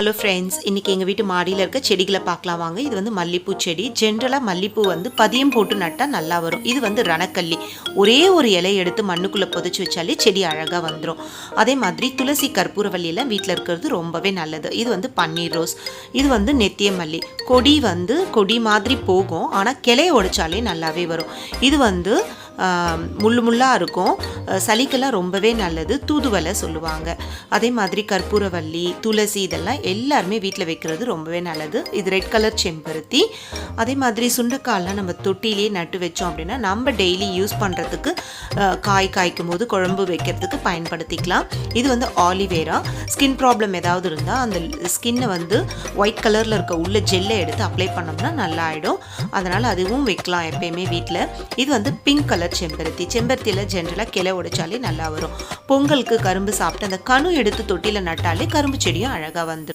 Hello friends இன்றைக்கி எங்கள் வீட்டு மாடியில் இருக்க செடிகளை பார்க்கலாம் வாங்க. இது வந்து மல்லிப்பூ செடி. ஜென்ரலாக மல்லிப்பூ வந்து பதியம் போட்டு நட்டால் நல்லா வரும். இது வந்து ரணக்கல்லி. ஒரே ஒரு இலையை எடுத்து மண்ணுக்குள்ளே புதைச்சி வச்சாலே செடி அழகாக வந்துடும் அதே மாதிரி துளசி கற்பூரவல்லியெல்லாம் வீட்டில் இருக்கிறது ரொம்பவே நல்லது. இது வந்து பன்னீர் ரோஸ். இது வந்து நெத்திய மல்லி. கொடி வந்து கொடி மாதிரி போகும். ஆனால் கிளைய உடைச்சாலே நல்லாவே வரும். இது வந்து முள்ளு முள்ளாக இருக்கும். சளிக்கெல்லாம் ரொம்பவே நல்லது. தூதுவலை சொல்லுவாங்க. அதே மாதிரி கற்பூரவல்லி துளசி இதெல்லாம் எல்லாருமே வீட்டில் வைக்கிறது ரொம்பவே நல்லது. இது ரெட் கலர் செம்பருத்தி. அதே மாதிரி சுண்டைக்காயெல்லாம் நம்ம தொட்டிலே நட்டு வச்சோம் அப்படின்னா நம்ம டெய்லி யூஸ் பண்ணுறதுக்கு காய் காய்க்கும் போது குழம்பு வைக்கிறதுக்கு பயன்படுத்திக்கலாம். இது வந்து ஆலிவேரா ஸ்கின் ப்ராப்ளம் ஏதாவது இருந்தால் அந்த ஸ்கின்னை வந்து ஒயிட் கலரில் இருக்க உள்ள ஜெல்லை எடுத்து அப்ளை பண்ணோம்னா நல்லா ஆகிடும் அதனால் அதுவும் வைக்கலாம் எப்பயுமே வீட்டில் இது வந்து பிங்க் கலர் கலர் செம்பருத்தி. செம்பருத்தியில் ஜென்ரலாக கிளை உடைச்சாலே நல்லா வரும். பொங்கலுக்கு கரும்பு சாப்பிட்டு அந்த கணு எடுத்து தொட்டியில் நட்டாலே கரும்பு செடியும் அழகாக வந்துடும்